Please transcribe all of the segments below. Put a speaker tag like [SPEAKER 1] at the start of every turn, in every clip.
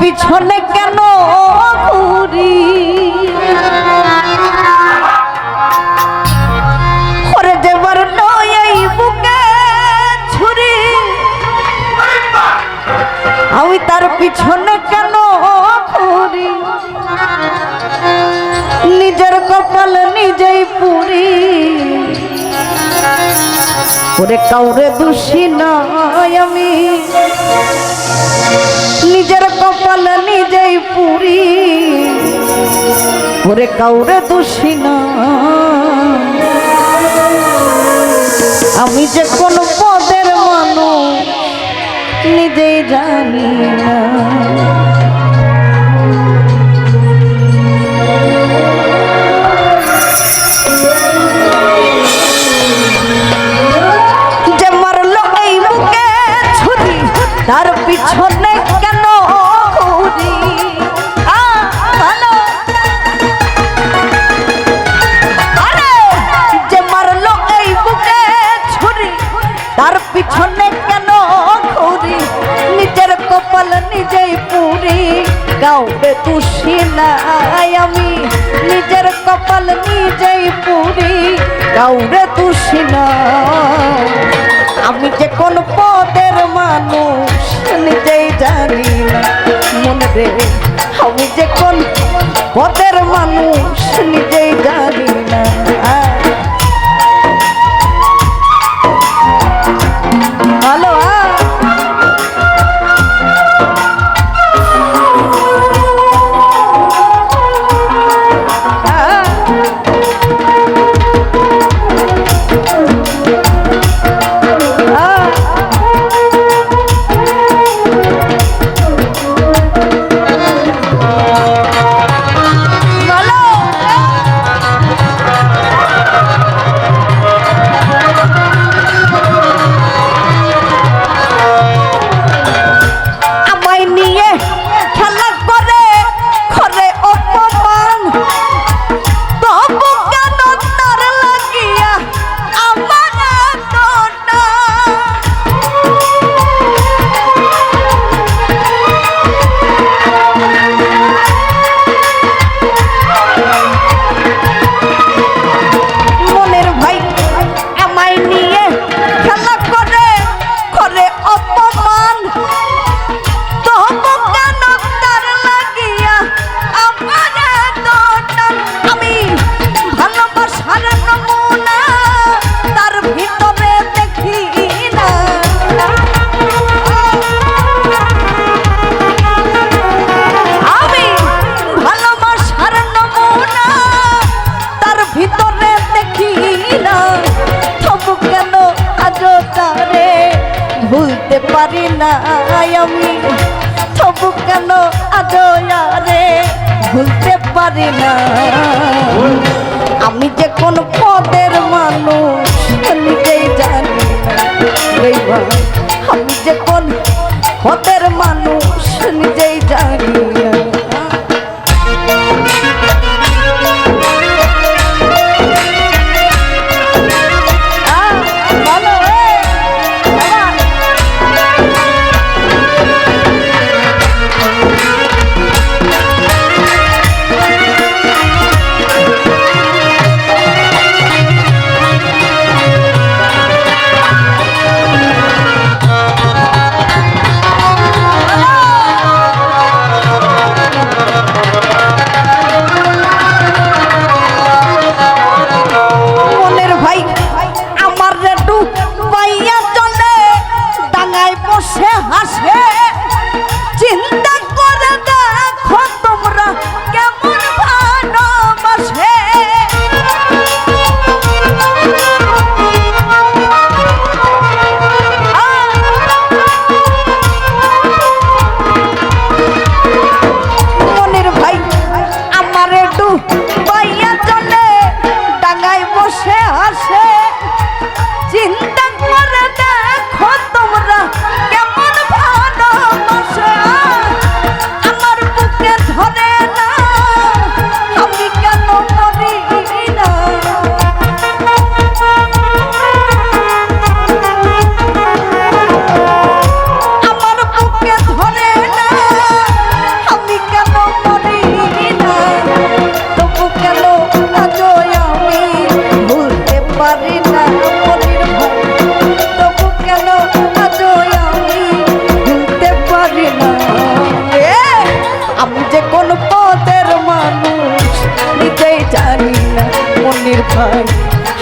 [SPEAKER 1] পিছনে কেন ঘুরি? আমি তার পিছনে কেন ঘুরি? নিজের কপাল নিজেই পুরি। ওরে কাউরে দোষী নয় আমি। নিজের কপাল নিজেই পুরি। ওরে কাউরে দোষী না আমি যে কোন পদের মানুষ, নিজেই জানি না। গাউবে বেতুষি নাই আমি। নিজের কপাল নিজেই পুরি গাউরে তুষি না আমি যে কোন পদের মানুষ নিজেই জানি না। মনে রে, আমি যে কোন পদের মানুষ নিজেই জানি না। পারি না। আমি যে কোন পদের মানুষ নিজেই জানি না আমি যে কোন পদের মানুষ নিজেই জানি।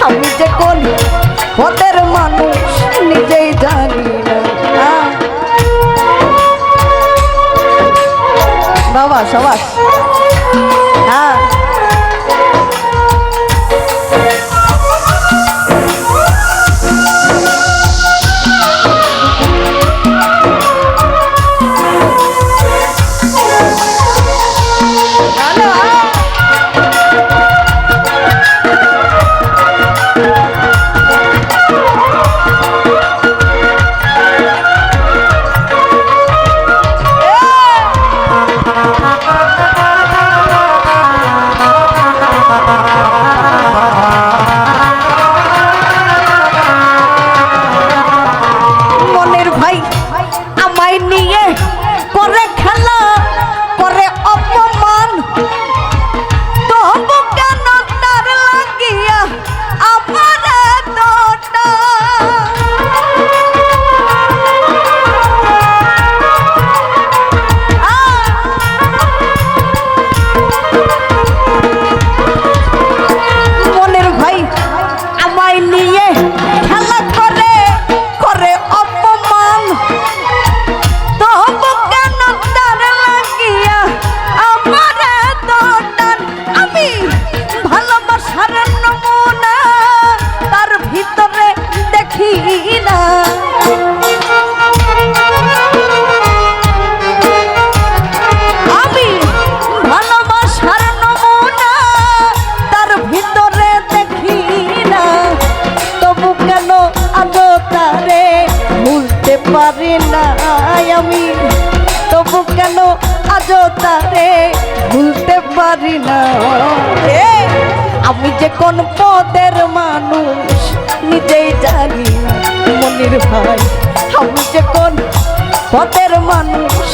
[SPEAKER 1] আমি যে কোন পথের মানুষ নিজেই জানি না। বাবা সবাস নাই আমি তবু কেন আজ তারে ভুলতে পারি না? রে আমি যে কোন পদের মানুষ, নিজেই জানি মনির ভাই, আমি যে কোন পদের মানুষ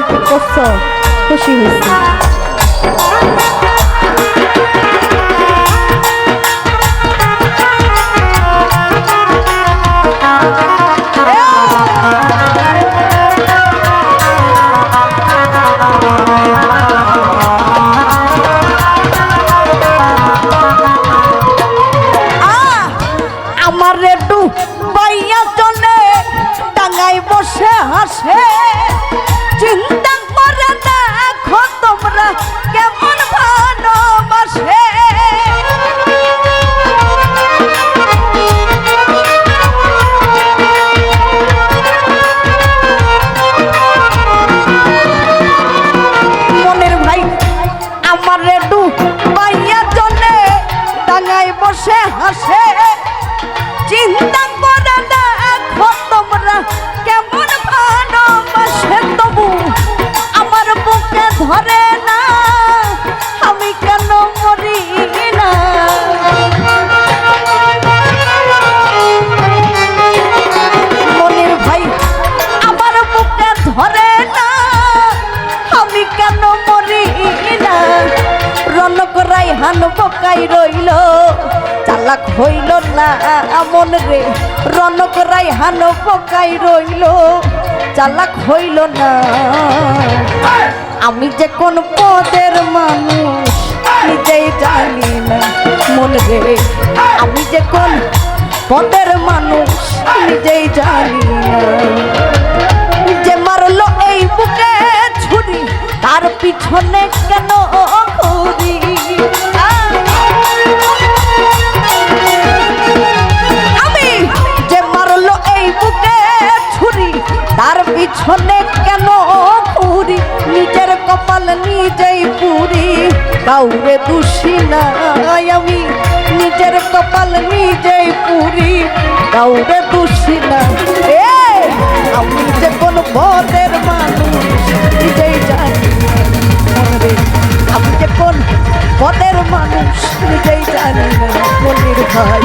[SPEAKER 1] গল্প করছ খুশি হয়েছি মন রে রনক রাইহান পকাই রইল চালাক হইল না। আমি যে কোন পদের মানুষ নিজেই জানি না মন রে। আমি যে কোন পদের মানুষ নিজেই জানি না। যে মারলো এই বুকে ছুরি তার পিছনে কেন করি পিছনে কেন পুরি নিজের কপাল নিজেই পুরি। কাউরে দোষী না আমি। নিজের কপাল নিজেই পুরি। কাউরে দোষী না এ আমি যে কোন পদের মানুষ, নিজেই জানি। আমি যে কোন বদের মানুষ, নিজেই জানি না। বলির ভাই